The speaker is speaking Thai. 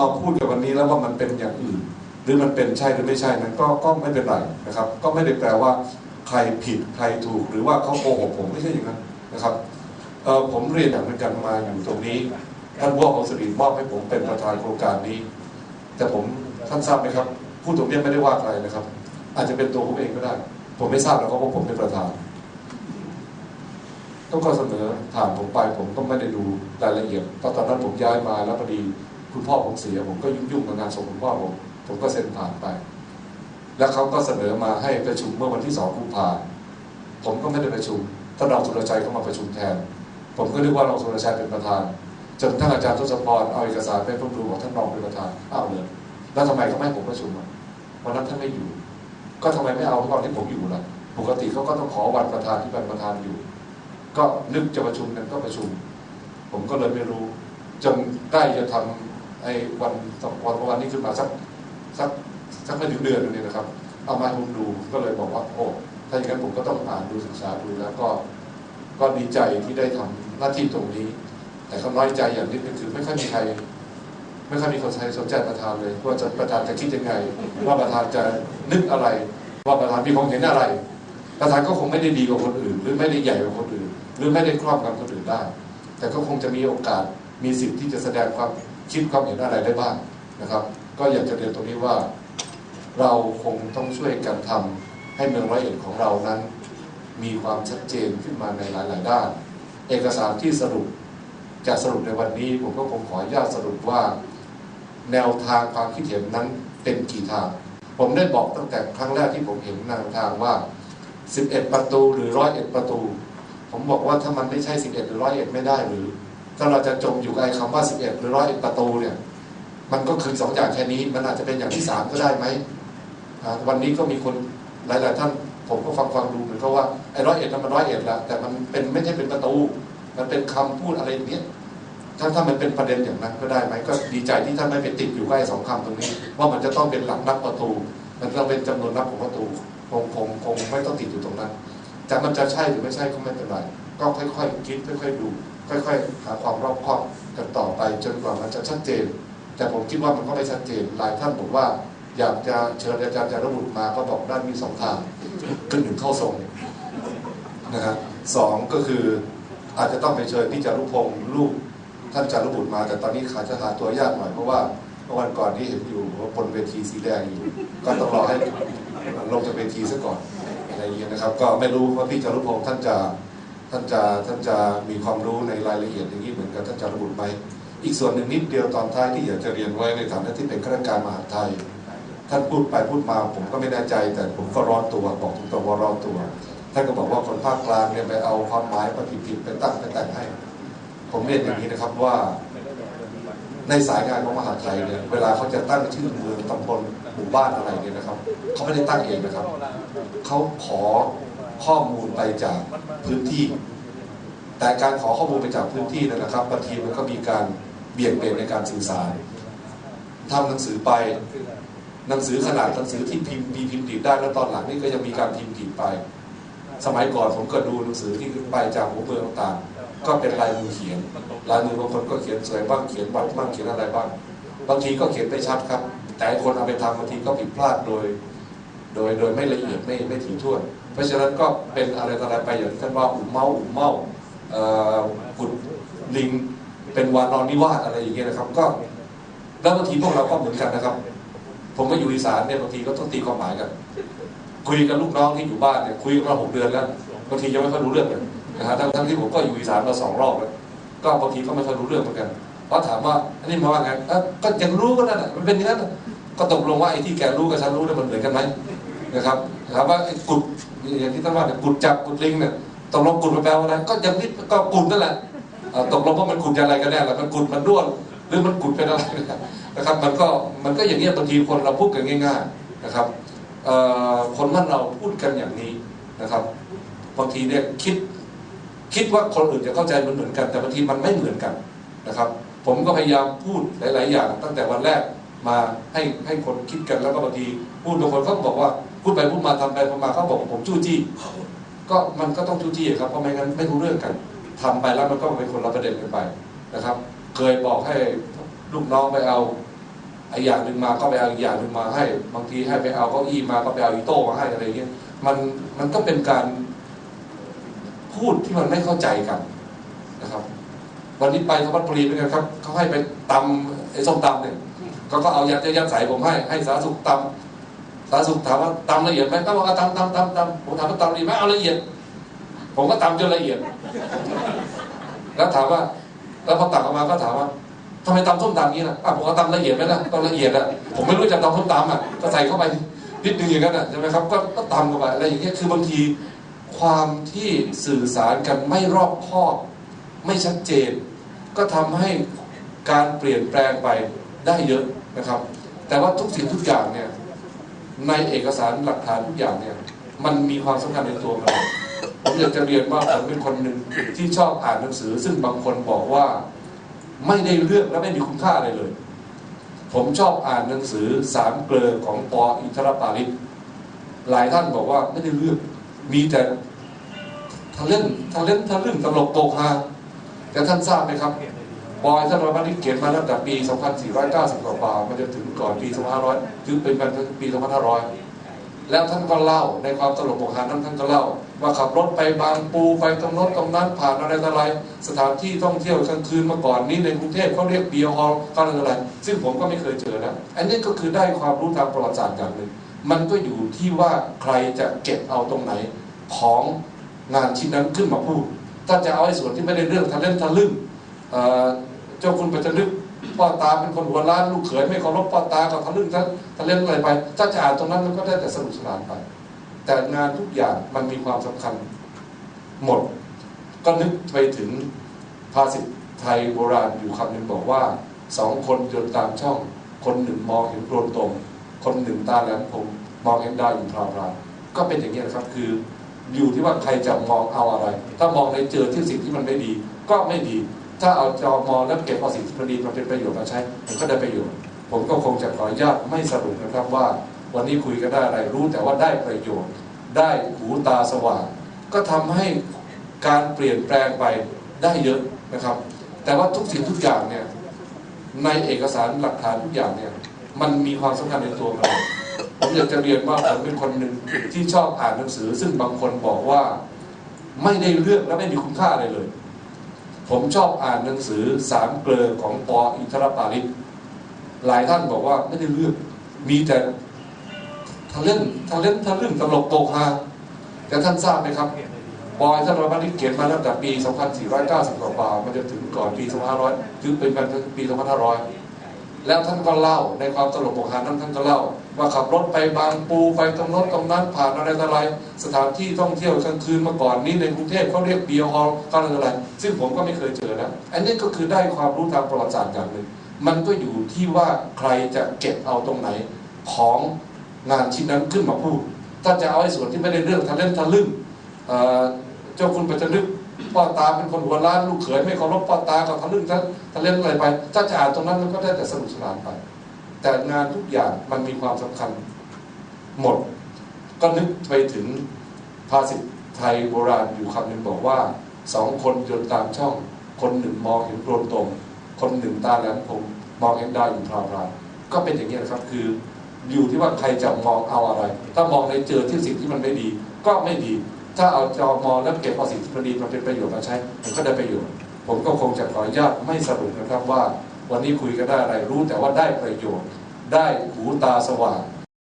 มาพูดกับวันนี้แล้วว่ามันเป็นอย่างอื่น หรือมันเป็นใช่หรือไม่ใช่นั้นก็ก็ไม่เป็นไรนะครับ ก็ไม่ได้แปลว่าใครผิดใครถูกหรือว่าเขาโกหกผมไม่ใช่อย่างนั้นนะครับผมเรียนอย่างเหมือนกันมาอยู่ตรงนี้ ท่านว่าของสรีมอบให้ผมเป็นประธานโครงการนี้ แต่ผมท่านทราบไหมครับพูดตรงนี้ไม่ได้ว่าใครนะครับ อาจจะเป็นตัวผมเองก็ได้ ผมไม่ทราบแล้วก็ว่าผมเป็นประธานต้องก็เสนอถามผมไปผมก็ไม่ได้ดูรายละเอียดตอนนั้นผมย้ายมาแล้วพอดี คุณพ่อผมเสียผมก็ยุ่งๆกับงานศพคุณพ่อผมผมก็เซ็นผ่านไป แล้วเขาก็เสนอมาให้ประชุมเมื่อวันที่สองกุมภาผมก็ไม่ได้ประชุมท่านรองสุรชัยก็มาประชุมแทน ผมก็นึกว่ารองสุรชัยเป็นประธานจนท่านอาจารย์ทศพรเอาเอกสารไปผมดูบอกท่านรองเป็นประธานอ้าวเลยแล้วทำไมเขาไม่ให้ผมประชุมวันนั้นท่านไม่อยู่ ก็ทำไมไม่เอาตอนที่ผมอยู่ล่ะปกติเขาก็ต้องขอวันประธานที่เป็นประธานอยู่ ก็นึกจะประชุมกันก็ประชุม ผมก็เลยไม่รู้จนใกล้จะทำ ไอ้วันสองวันวันนี้ขึ้นมาสักสักสักไม่ถึงเดือนนี่นะครับ เอามาผมดูก็เลยบอกว่าโอ้ถ้าอย่างนั้นผมก็ต้องอ่านดูศึกษาดูแล้วก็ก็ดีใจที่ได้ทำหน้าที่ตรงนี้ แต่ก็น้อยใจอย่างนิดนึงคือไม่ค่อยมีใครไม่ค่อยมีคนใครสนใจประธานเลยว่าจะประธานจะคิดยังไง ว่าประธานจะนึกอะไร ว่าประธานมีความเห็นอะไร ประธานก็คงไม่ได้ดีกว่าคนอื่น หรือไม่ได้ใหญ่กว่าคนอื่น หรือไม่ได้ครอบงำคนอื่นได้ แต่ก็คงจะมีโอกาสมีสิทธิ์ที่จะแสดงความ คิดความเห็นอะไรได้บ้างนะครับ ก็อยากจะเรียนตรงนี้ว่า เราคงต้องช่วยกันทำให้เมืองร้อยเอ็ดของเรานั้น มีความชัดเจนขึ้นมาในหลาย ๆ ด้าน เอกสารที่สรุปจะสรุปในวันนี้ ผมก็คงขออนุญาตสรุปว่า แนวทางความคิดเห็นนั้นเป็นกี่ทาง ผมได้บอกตั้งแต่ครั้งแรกที่ผมเห็นแนวทางว่า 11 ประตูหรือ 101 ประตู ผมบอกว่าถ้ามันไม่ใช่ 11 หรือ 101 ไม่ได้หรือ ถ้าเราจะจมอยู่กับไอ้คำว่า11หรือ101ประตูเนี่ย มันก็คือสองอย่างแค่นี้ มันอาจจะเป็นอย่างที่สามก็ได้ไหมวันนี้ก็มีคนหลาย ๆ ท่านผมก็ฟังฟังดูเหมือนกับว่าไอ้ร้อยเอ็ดนั้นมันร้อยเอ็ดแหละแต่มันเป็นไม่ใช่เป็นประตู มันเป็นคำพูดอะไรอย่างเงี้ยถ้าถ้ามันเป็นประเด็นอย่างนั้นก็ได้ไหมก็ดีใจที่ท่านไม่ไปติดอยู่ใกล้สองคำตรงนี้ ว่ามันจะต้องเป็นหลักนับประตู มันต้องเป็นจำนวนนับของประตูคงคงคงไม่ต้องติดอยู่ตรงนั้นแต่มันจะใช่หรือไม่ใช่ก็ไม่เป็นไร ก็ค่อย ๆ คิดค่อย ๆ ดู ค่อยๆหาความรอบคอบกันต่อไปจนกว่ามันจะชัดเจน แต่ผมคิดว่ามันก็ไม่ชัดเจน หลายท่านบอกว่า อยากจะเชิญอาจารย์จารุบุตรมาก็บอกด้านมีสองทางคือหนึ่งเข้าทรงนะฮะสองก็คืออาจจะต้องไปเชิญพี่จารุพงศ์ลูกท่านจารุบุตรมา แต่ตอนนี้ขาจะหาตัวยากหน่อยเพราะว่าเมื่อวันก่อนที่เห็นอยู่ว่าบนเวทีสีแดงอยู่ ก็ต้องรอให้ลงจากเวทีซะก่อนอะไรอย่างเงี้ยนะครับ ก็ไม่รู้ว่าพี่จารุพงศ์ท่านจะ ท่านจะท่านจะมีความรู้ในรายละเอียดอย่างนี้เหมือนกับท่านจารุบุไหมอีกส่วนหนึ่งนิดเดียวตอนท้ายที่อยากจะเรียนไว้ในฐานะที่เป็นข้าราชการมหาดไทย ท่านพูดไปพูดมาผมก็ไม่แน่ใจ แต่ผมก็ร้อนตัวบอกตรงๆว่าร้อนตัวท่านก็บอกว่าคนภาคกลางเนี่ยไปเอาความหมายมาผิดๆไปตั้งไปแต่งให้ ผมเรียนอย่างนี้นะครับว่า ในสายงานของมหาดไทยเนี่ยเวลาเขาจะตั้งชื่อเมืองตำบลหมู่บ้านอะไรเนี่ยนะครับเขาไม่ได้ตั้งเองนะครับเขาขอ ข้อมูลไปจากพื้นที่ แต่การขอข้อมูลไปจากพื้นที่เนยนะครับบางทีมันก็มีการเบี่ยงเบนในการสื่อสารทำหนังสือไปหนังสือขนาดหนังสือที่พิมพ์มีพิมพ์ดีดได้แล้วตอนหลังนี่ก็ยังมีการพิมพ์ผิดไป สมัยก่อนผมก็ดูหนังสือที่ไปจากหัวเมืองต่างๆก็เป็นลายมือเขียนลายมือบางคนก็เขียนสวยบ้างเขียนวัดบ้างเขียนอะไรบ้าง บางทีก็เขียนไม่ชัดครับ แต่คนเอาไปทำบางทีก็ผิดพลาดโดย โดยโดยไม่ละเอียดไม่ไม่ถี่ถ้วน ราะฉะนั้นก็เป็นอะไรต่ออะไรไปอย่างที่ท่านว่าอุ่มเมาอุ่มเมาเอ่อกุดลิงเป็นวานอนนิวาสอะไรอย่างเงี้ยนะครับ ก็แล้วบางทีพวกเราก็เหมือนกันนะครับ ผมมาอยู่อีสานเนี่ยบางทีก็ต้องตีความหมายกันคุยกับลูกน้องที่อยู่บ้านเนี่ยคุยกันมาหกเดือนแล้วบางทียังไม่ค่อยรู้เรื่องเลยนะฮะทั้งทั้งที่ผมก็อยู่อีสานมาสองรอบแล้วก็บางทีก็ไม่ค่อยรู้เรื่องเหมือนกันเพราะถามว่าอันนี้มาว่าไงก็ยังรู้ก็นั่นแหละมันเป็นอย่างนั้นก็ตกลงว่าไอ้ที่แกรู้กับฉันรู้เนี่ยมันเหมือนกันไหม นะครับถามว่าไอ้กุดอย่างที่ท่านว่าเนี่ยกุดจับกุดลิงเนี่ยตกลงกุดมันแปลว่าอะไรก็ยังนิดก็กุดนั่นแหละตกลงว่ามันกุดอะไรกันแน่ล่ะมันกุดมันด้วนหรือมันกุดเป็นอะไรนะครับ มันก็มันก็อย่างเงี้ยบางทีคนเราพูดกันง่ายๆนะครับคนบ้านเราพูดกันอย่างนี้นะครับบางทีเนี่ยคิดคิดว่าคนอื่นจะเข้าใจมันเหมือนกัน แต่บางทีมันไม่เหมือนกันนะครับ ผมก็พยายามพูดหลาย ๆ อย่าง ตั้งแต่วันแรกมาให้ให้คนคิดกันแล้วก็บางทีพูดบางคนเขาบอกว่า พูดไปพูดมาทำไปทำมาเขาบอกผมจู้จี้ ก็มันก็ต้องจู้จี้ครับเพราะไม่งั้นไม่รู้เรื่องกันทำไปแล้วมันก็เป็นคนละประเด็นกันไปนะครับ เคยบอกให้ลูกน้องไปเอาไอ้อย่างหนึ่งมาก็ไปเอาอีกอย่างหนึ่งมาให้ บางทีให้ไปเอาเก้าอี้มาก็ไปเอาอีโต้มาให้อะไรเงี้ยมันมันก็เป็นการพูดที่มันไม่เข้าใจกันนะครับ วันนี้ไปทวัดบุรีเป็นไงครับเขาให้ไปตำไอ้ส้มตำเนี่ยเขาก็เอายัดยัดใส่ผมให้ให้สาธารณสุขตำ สาธารณสุขถามว่าตำละเอียดไหมก็บอกว่าตำตำตำตำผมถามว่าตำละเอียดไหมเอาละเอียด ผมก็ตำจนละเอียด แล้วถามว่า แล้วพอตักออกมาก็ถามว่าทำไมตำส้มตำนี้ล่ะอะผมก็ตำละเอียดไหมล่ะต้องละเอียดอะผมไม่รู้จะตำส้มตำอะก็ใส่เข้าไปนิดนึงอย่างนั้นอะใช่ไหมครับก็ก็ตำเข้าไปอะไรอย่างเงี้ยคือบางทีความที่สื่อสารกันไม่รอบคอบ ไม่ชัดเจน ก็ทำให้การเปลี่ยนแปลงไปได้เยอะนะครับ แต่ว่าทุกสิ่งทุกอย่างเนี่ย ในเอกสารหลักฐานทุกอย่างเนี่ยมันมีความสำคัญในตัวมันผมอยากจะเรียนว่าผมเป็นคนหนึ่งที่ชอบอ่านหนังสือ ซึ่งบางคนบอกว่าไม่ได้เรื่องและไม่มีคุณค่าอะไรเลย ผมชอบอ่านหนังสือสามเกลอของปออินทรปาริศหลายท่านบอกว่าไม่ได้เรื่องมีแต่ทะเล่นทะเล่นทะลึ่งตลกโปกฮาแต่ท่านทราบไหมครับ ปอยท่านรมานิเขียนมาตั้งแต่ปี 2490 กว่าๆมันจะถึงก่อนปี 2500 ถึงเป็นปี 2500 แล้วท่านก็เล่าในความตลกโปกฮานั้นท่านก็เล่า ว่าขับรถไปบางปูไปตรงโน้นตรงนั้นผ่านอะไรอะไร สถานที่ท่องเที่ยวกลางคืนมื่อก่อนนี้ในกรุงเทพเขาเรียกเบียร์ฮอลล์ก็อะไรอะไร ซึ่งผมก็ไม่เคยเจอนะ อันนี้ก็คือได้ความรู้ทางประวัติศาสตร์อย่างหนึ่ง มันก็อยู่ที่ว่าใครจะเก็บเอาตรงไหนของงานชิ้นนั้นขึ้นมาพูด ถ้าจะเอาไอ้ส่วนที่ไม่ได้เรื่องทะเล่นทะลึ่ง เจ้าคุณปัจจนึกพ่อตาเป็นคนหัวล้านลูกเขยไม่เคารพพ่อตากับทะลึ่งทะทะเล่นอะไรไปถ้าจะอ่านตรงนั้นมันก็ได้แต่สนุกสนานไป แต่งานทุกอย่างมันมีความสำคัญหมด ก็นึกไปถึงภาษิตไทยโบราณอยู่คำหนึ่งบอกว่าสองคนเดินตามช่อง คนหนึ่งมองเห็นโปรนตรง คนหนึ่งตาแหลมคมมองเห็นดาวอยู่พราวราก็เป็นอย่างนี้นะครับคืออยู่ที่ว่าใครจะมองเอาอะไร ถ้ามองในเจอที่สิ่งที่มันไม่ดี ก็ไม่ดี ถ้าเอาจอมอแล้วเก็บเอาสิ่งที่มันดีมาเป็นประโยชน์มาใช้มันก็ได้ประโยชน์ผมก็คงจะขออนุญาตไม่สรุปนะครับว่า วันนี้คุยกันได้อะไรรู้แต่ว่าได้ประโยชน์ ได้หูตาสว่าง ก็ทำให้การเปลี่ยนแปลงไปได้เยอะนะครับ แต่ว่าทุกสิ่งทุกอย่างเนี่ยในเอกสารหลักฐานทุกอย่างเนี่ยมันมีความสำคัญในตัวมันผมอยากจะเรียนว่าผมเป็นคนหนึ่งที่ชอบอ่านหนังสือ ซึ่งบางคนบอกว่าไม่ได้เรื่องและไม่มีคุณค่าอะไรเลย ผมชอบอ่านหนังสือสามเกลอของปออินทรปาริศหลายท่านบอกว่าไม่ได้เรื่องมีแต่ทะเล่นทะเล่นทะลึ่งตลกโปกฮาแต่ท่านทราบไหมครับปอยท่านรมานิเขียนมาตั้งแต่ปี 2490กว่ามันจะถึงก่อนปี 2500ถึงเป็นปี 2500 แล้วท่านก็เล่าในความตลกโปกฮานั้นท่านก็เล่า ว่าขับรถไปบางปูไปตรงโน้นตรงนั้นผ่านอะไรต่ออะไร สถานที่ท่องเที่ยวกลางคืนมื่อก่อนนี้ในกรุงเทพเขาเรียกเบียร์ฮอลล์ก็อะไรอะไร ซึ่งผมก็ไม่เคยเจอนะอันนี้ก็คือได้ความรู้ทางประวัติศาสตร์อย่างหนึ่งมันก็อยู่ที่ว่าใครจะเก็บเอาตรงไหนของงานชิ้นนั้นขึ้นมาพูด ถ้าจะเอาไอ้ส่วนที่ไม่ได้เรื่องทะเล่นทะลึ่งเจ้าคุณปัจจนึกพ่อตาเป็นคนหัวล้านลูกเขยไม่เคารพพ่อตากับทะลึ่งทะเล่นอะไรไป ถ้าจะอ่านตรงนั้นมันก็ได้แต่สนุกสนานไป แต่งานทุกอย่างมันมีความสำคัญหมด ก็นึกไปถึงภาษิตไทยโบราณอยู่คำหนึ่งบอกว่าสองคนเดินตามช่อง คนหนึ่งมองเห็นโปรนตรง คนหนึ่งตาแหลมคมมองเห็นดาวอยู่พราวพราวก็เป็นอย่างนี้นะครับคืออยู่ที่ว่าใครจะมองเอาอะไร ถ้ามองในเจอที่สิ่งที่มันไม่ดี ก็ไม่ดี ถ้าเอาจอมองแล้วเก็บเอาสิ่งที่มันดีมาเป็นประโยชน์มาใช้มันก็ได้ประโยชน์ ผมก็คงจะขออนุญาตไม่สรุปนะครับว่า วันนี้คุยกันได้อะไรรู้แต่ว่าได้ประโยชน์ ได้หูตาสว่าง